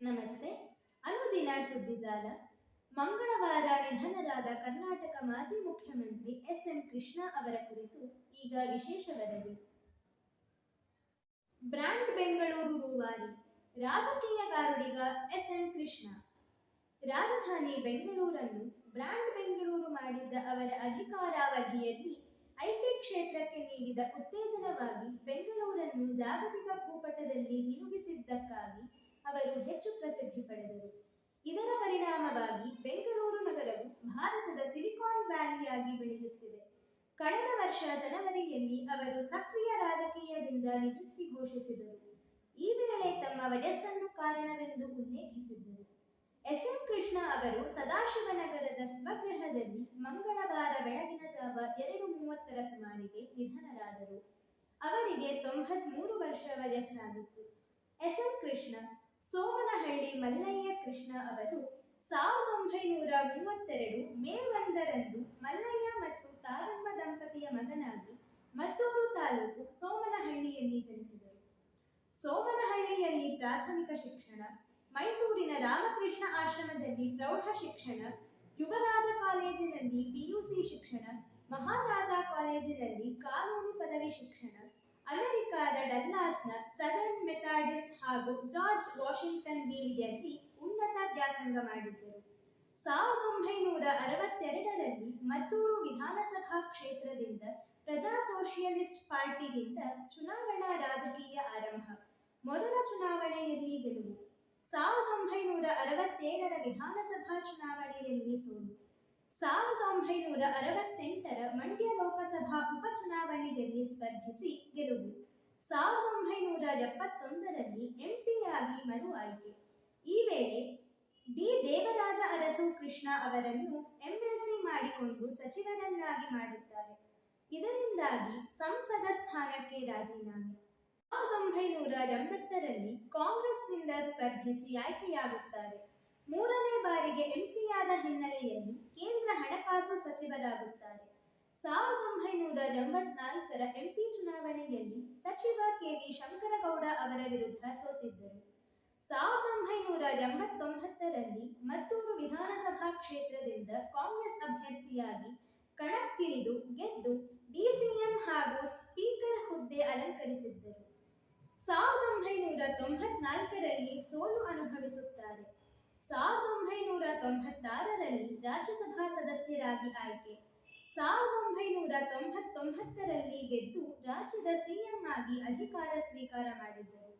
ನಮಸ್ತೆ. ಅನುದಿನ ಸುದ್ದಿಜಾಲ ಮಂಗಳವಾರ ನಿಧನರಾದ ಕರ್ನಾಟಕ ಮಾಜಿ ಮುಖ್ಯಮಂತ್ರಿ ಎಸ್ ಎಂ ಕೃಷ್ಣ ಅವರ ಕುರಿತು ಈಗ ವಿಶೇಷ ವರದಿ. ಬ್ರಾಂಡ್ ಬೆಂಗಳೂರು ರೂವಾರಿ. ರಾಜಕೀಯಗಾರುಡಿಗ ಎಸ್ ಎಂ ಕೃಷ್ಣ. ರಾಜಧಾನಿ ಬೆಂಗಳೂರನ್ನು ಬ್ರಾಂಡ್ ಬೆಂಗಳೂರು ಮಾಡಿದ್ದ ಅವರ ಅಧಿಕಾರಾವಧಿಯಲ್ಲಿ ಐಟಿ ಕ್ಷೇತ್ರಕ್ಕೆ ನೀಡಿದ ಉತ್ತೇಜನವಾಗಿ ಬೆಂಗಳೂರನ್ನು ಜಾಗತಿಕ ಭೂಪಟದಲ್ಲಿ ಮಿನುಗಿಸಿದ್ದಕ್ಕಾಗಿ ಅವರು ಹೆಚ್ಚು ಪ್ರಸಿದ್ಧಿ ಪಡೆದರು. ಇದರ ಪರಿಣಾಮವಾಗಿ ಬೆಂಗಳೂರು ನಗರವು ಭಾರತದ ಸಿಲಿಕಾನ್ ವ್ಯಾಲಿಯಾಗಿ ಬೆಳೆಯುತ್ತಿದೆ. ಕಳೆದ ವರ್ಷ ಜನವರಿಯಲ್ಲಿ ಅವರು ಸಕ್ರಿಯ ರಾಜಕೀಯದಿಂದ ನಿವೃತ್ತಿ ಘೋಷಿಸಿದರು. ಈ ವೇಳೆ ತಮ್ಮ ವಯಸ್ಸನ್ನು ಕಾರಣವೆಂದು ಉಲ್ಲೇಖಿಸಿದ್ದರು. ಎಸ್. ಎಂ. ಕೃಷ್ಣ ಅವರು ಸದಾಶಿವನಗರದ ಸ್ವಗೃಹದಲ್ಲಿ ಮಂಗಳವಾರ ಬೆಳಗಿನ ಜಾವ ಎರಡು ಮೂವತ್ತರ ಸುಮಾರಿಗೆ ನಿಧನರಾದರು. ಅವರಿಗೆ ತೊಂಬತ್ಮೂರು ವರ್ಷ ವಯಸ್ಸಾಗಿತ್ತು. ಎಸ್. ಎಂ. ಕೃಷ್ಣ ಸೋಮನಹಳ್ಳಿ ಮಲ್ಲಯ್ಯ ಕೃಷ್ಣ ಅವರು ಸಾವಿರದ ಒಂಬೈನೂರ ಮೂವತ್ತೆರಡು ಮೇ ಒಂದರಂದು ಮಲ್ಲಯ್ಯ ಮತ್ತು ತಾರಮ್ಮ ದಂಪತಿಯ ಮಗನಾಗಿ ಮದ್ದೂರು ತಾಲೂಕು ಸೋಮನಹಳ್ಳಿಯಲ್ಲಿ ಜನಿಸಿದರು. ಸೋಮನಹಳ್ಳಿಯಲ್ಲಿ ಪ್ರಾಥಮಿಕ ಶಿಕ್ಷಣ, ಮೈಸೂರಿನ ರಾಮಕೃಷ್ಣ ಆಶ್ರಮದಲ್ಲಿ ಪ್ರೌಢ ಶಿಕ್ಷಣ, ಯುವರಾಜ ಕಾಲೇಜಿನಲ್ಲಿ ಪಿಯುಸಿ ಶಿಕ್ಷಣ, ಮಹಾರಾಜ ಕಾಲೇಜಿನಲ್ಲಿ ಕಾನೂನು ಪದವಿ ಶಿಕ್ಷಣ ಅಮೆರಿಕಾದ ಡಲ್ಲಾಸ್ನ ಸದರ್ನ್ ಮೆಥಾಡಿಸ್ ಹಾಗೂ ಜಾರ್ಜ್ ವಾಷಿಂಗ್ಟನ್ ಬೀದಿಯಲ್ಲಿ ಉನ್ನತ ವ್ಯಾಸಂಗ ಮಾಡಿದ್ದರು. ಸಾವಿರದ ಒಂಬೈನೂರ ಅರವತ್ತೆರಡರಲ್ಲಿ ಮದ್ದೂರು ವಿಧಾನಸಭಾ ಕ್ಷೇತ್ರದಿಂದ ಪ್ರಜಾ ಸೋಷಿಯಲಿಸ್ಟ್ ಪಾರ್ಟಿಗಿಂತ ಚುನಾವಣಾ ರಾಜಕೀಯ ಆರಂಭ. ಮೊದಲ ಚುನಾವಣೆಯಲ್ಲಿ ಗೆಲುವು. ಸಾವಿರದ ಒಂಬೈನೂರ ಅರವತ್ತೇಳರ ವಿಧಾನಸಭಾ ಚುನಾವಣೆಯಲ್ಲಿ ಸೋಲು. ಸಾವಿರದ ಒಂಬೈನೂರ ಅರವತ್ತೆಂಟರ ಮಂಡ್ಯ ಲೋಕಸಭಾ ಉಪಚುನಾವಣೆಯಲ್ಲಿ ಸ್ಪರ್ಧಿಸಿ ಒಂಬೈನೂರ ಎಪ್ಪತ್ತೊಂದರಲ್ಲಿ ಎಂಪಿಯಾಗಿ ಮರು ಆಯ್ಕೆ ಈ ವೇಳೆ ಡಿ. ದೇವರಾಜ ಅರಸು ಕೃಷ್ಣ ಅವರನ್ನು ಎಂಎಲ್ಸಿ ಮಾಡಿಕೊಂಡು ಸಚಿವರನ್ನಾಗಿ ಮಾಡುತ್ತಾರೆ ಇದರಿಂದಾಗಿ ಸಂಸದ ಸ್ಥಾನಕ್ಕೆ ರಾಜೀನಾಮೆ. ಸಾವಿರದ ಒಂಬೈನೂರ ಎಂಬತ್ತರಲ್ಲಿ ಕಾಂಗ್ರೆಸ್ನಿಂದ ಸ್ಪರ್ಧಿಸಿ ಆಯ್ಕೆಯಾಗುತ್ತಾರೆ. ಮೂರನೇ ಬಾರಿಗೆ ಎಂಪಿಯಾದ ಹಿನ್ನೆಲೆಯಲ್ಲಿ ಕೇಂದ್ರ ಹಣಕಾಸು ಸಚಿವರಾಗುತ್ತಾರೆ. ಸಾವಿರದ ಒಂಬೈನೂರ ಎಂಬತ್ನಾಲ್ಕರ ಎಂಪಿ ಚುನಾವಣೆಯಲ್ಲಿ ಸಚಿವ ಕೆವಿ ಶಂಕರಗೌಡ ಅವರ ವಿರುದ್ಧ ಸೋತಿದ್ದರು. ಸಾವಿರದ ಒಂಬೈನೂರ ಎಂಬತ್ತೊಂಬತ್ತರಲ್ಲಿ ಮತ್ತೂರು ವಿಧಾನಸಭಾ ಕ್ಷೇತ್ರದಿಂದ ಕಾಂಗ್ರೆಸ್ ಅಭ್ಯರ್ಥಿಯಾಗಿ ಕಣಕ್ಕಿಳಿದು ಗೆದ್ದು ಡಿಸಿಎಂ ಹಾಗೂ ಸ್ಪೀಕರ್ ಹುದ್ದೆ ಅಲಂಕರಿಸಿದ್ದರು. ಸಾವಿರದ ಒಂಬೈನೂರ ತೊಂಬತ್ನಾಲ್ಕರಲ್ಲಿ ಸೋಲು ಅನುಭವಿಸುತ್ತಾರೆ. ಸಾವಿರದ ಒಂಬೈನೂರ ತೊಂಬತ್ತಾರರಲ್ಲಿ ರಾಜ್ಯಸಭಾ ಸದಸ್ಯರಾಗಿ ಆಯ್ಕೆ. ಸಾವಿರದ ಒಂಬೈನೂರ ತೊಂಬತ್ತೊಂಬತ್ತರಲ್ಲಿ ಗೆದ್ದು ರಾಜ್ಯದ ಸಿಎಂ ಆಗಿ ಅಧಿಕಾರ ಸ್ವೀಕಾರ ಮಾಡಿದ್ದರು.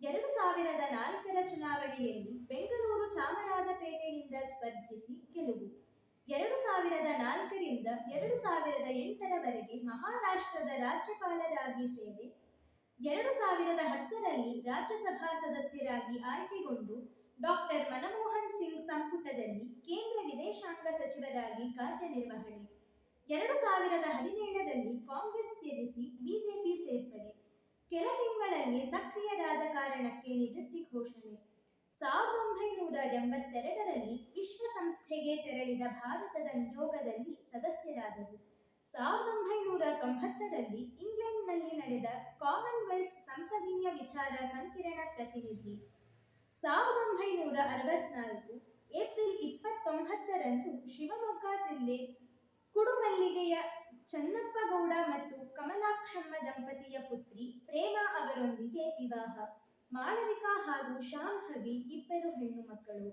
ಎರಡು ಸಾವಿರದ ನಾಲ್ಕರ ಚುನಾವಣೆಯಲ್ಲಿ ಬೆಂಗಳೂರು ಚಾಮರಾಜಪೇಟೆಯಿಂದ ಸ್ಪರ್ಧಿಸಿ ಗೆಲುವು. ಎರಡು ಸಾವಿರದ ನಾಲ್ಕರಿಂದ ಎರಡು ಸಾವಿರದ ಎಂಟರವರೆಗೆ ಮಹಾರಾಷ್ಟ್ರದ ರಾಜ್ಯಪಾಲರಾಗಿ ಸೇವೆ. ಎರಡು ಸಾವಿರದ ಹತ್ತರಲ್ಲಿ ರಾಜ್ಯಸಭಾ ಸದಸ್ಯರಾಗಿ ಆಯ್ಕೆಗೊಂಡು ಡಾಕ್ಟರ್ ಮನಮೋಹನ್ ಸಿಂಗ್ ಸಂಪುಟದಲ್ಲಿ ಕೇಂದ್ರ ವಿದೇಶಾಂಗ ಸಚಿವರಾಗಿ ಕಾರ್ಯನಿರ್ವಹಣೆ. ಎರಡು ಸಾವಿರದ ಹದಿನೇಳರಲ್ಲಿ ಕಾಂಗ್ರೆಸ್ ತ್ಯಜಿಸಿ ಬಿಜೆಪಿ ಸೇರ್ಪಡೆ. ಕೆಲ ತಿಂಗಳಲ್ಲಿ ಸಕ್ರಿಯ ರಾಜಕಾರಣಕ್ಕೆ ನಿವೃತ್ತಿ ಘೋಷಣೆ. ಸಾವಿರದ ಒಂಬೈನೂರ ಎಂಬತ್ತೆರಡರಲ್ಲಿ ವಿಶ್ವಸಂಸ್ಥೆಗೆ ತೆರಳಿದ ಭಾರತದ ನಿಯೋಗದಲ್ಲಿ ಸದಸ್ಯರಾದರು. ಸಾವಿರದ ಒಂಬೈನೂರ ತೊಂಬತ್ತರಲ್ಲಿ ಇಂಗ್ಲೆಂಡ್ನಲ್ಲಿ ನಡೆದ ಕಾಮನ್ವೆಲ್ತ್ ಸಂಸದೀಯ ವಿಚಾರ ಸಂಕಿರಣ ಪ್ರತಿನಿಧಿ. ಸಾವಿರದ ಒಂಬೈನೂರ ಅರವತ್ನಾಲ್ಕು ಏಪ್ರಿಲ್ ಇಪ್ಪತ್ತೊಂಬತ್ತರಂದು ಶಿವಮೊಗ್ಗ ಜಿಲ್ಲೆ ಕುಡುಮಲ್ಲಿಗೆಯ ಚನ್ನಪ್ಪಗೌಡ ಮತ್ತು ಕಮಲಾಕ್ಷಮ್ಮ ದಂಪತಿಯ ಪುತ್ರಿ ಪ್ರೇಮಾ ಅವರೊಂದಿಗೆ ವಿವಾಹ. ಮಾಳವಿಕಾ ಹಾಗೂ ಶ್ಯಾಮ್ ಹವಿ ಇಬ್ಬರು ಹೆಣ್ಣು ಮಕ್ಕಳು.